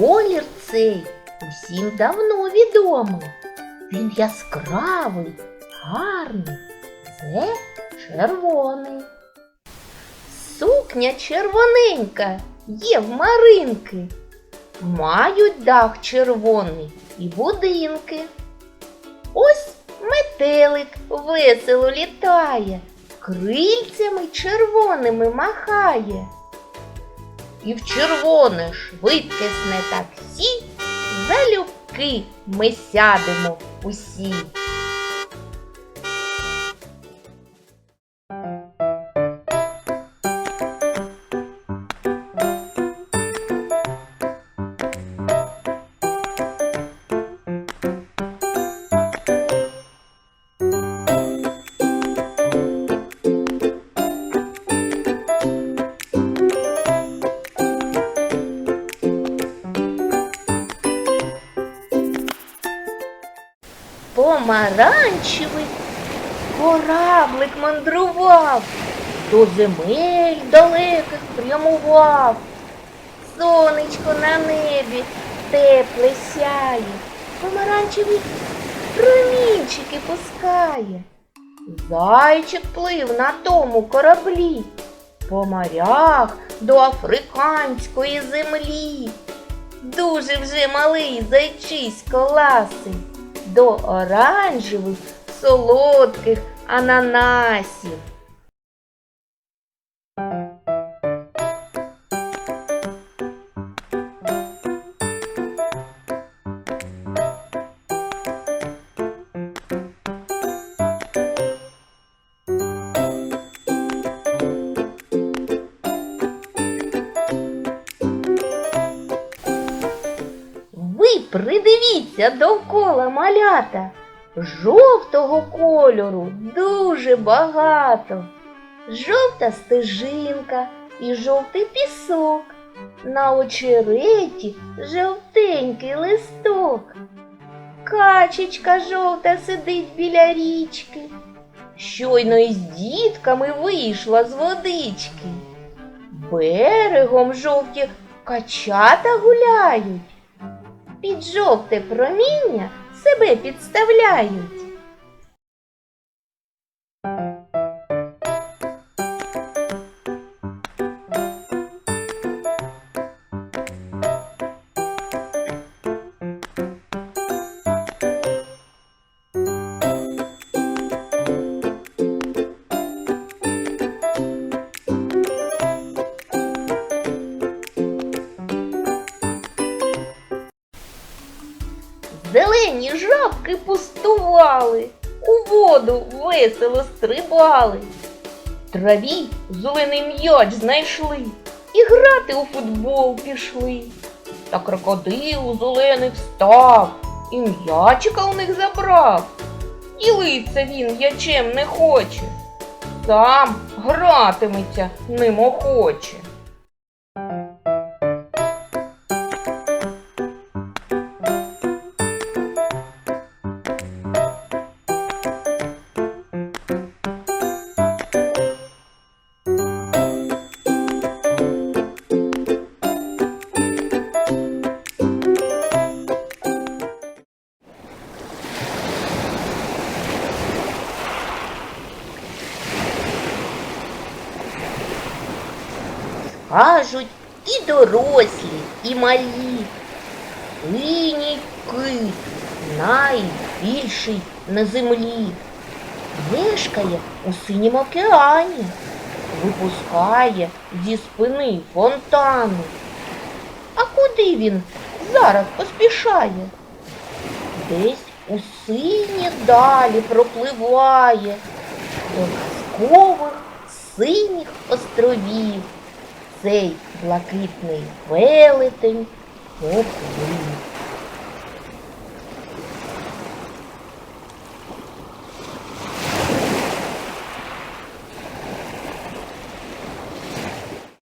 Колір цей усім давно відомий. Він яскравий, гарний. Це червоний. Сукня червоненька є в Маринки. Мають дах червоний і будинки. Ось метелик весело літає, крильцями червоними махає. І в червоне швидкісне таксі залюбки ми сядемо усі. Помаранчевий кораблик мандрував, до земель далеких прямував. Сонечко на небі тепле сяє, помаранчеві промінчики пускає. Зайчик плив на тому кораблі, по морях до африканської землі. Дуже вже малий зайчисько ласий до оранжевих солодких ананасів. Придивіться довкола малята. Жовтого кольору дуже багато. Жовта стежинка і жовтий пісок. На очереті жовтенький листок. Качечка жовта сидить біля річки. Щойно із дітками вийшла з водички. Берегом жовті качата гуляють під жовте проміння себе підставляють. Жабки пустували, у воду весело стрибали. Траві зелений м'яч знайшли і грати у футбол пішли. Та крокодил зелений встав і м'ячика у них забрав. Ділиться він м'ячем не хоче, сам гратиметься ним охоче. Кажуть і дорослі, і малі. Синій кит найбільший на землі. Мешкає у синім океані, випускає зі спини фонтани. А куди він зараз поспішає? Десь у сині далі пропливає до казкових синіх островів цей блакитний велетень поплив.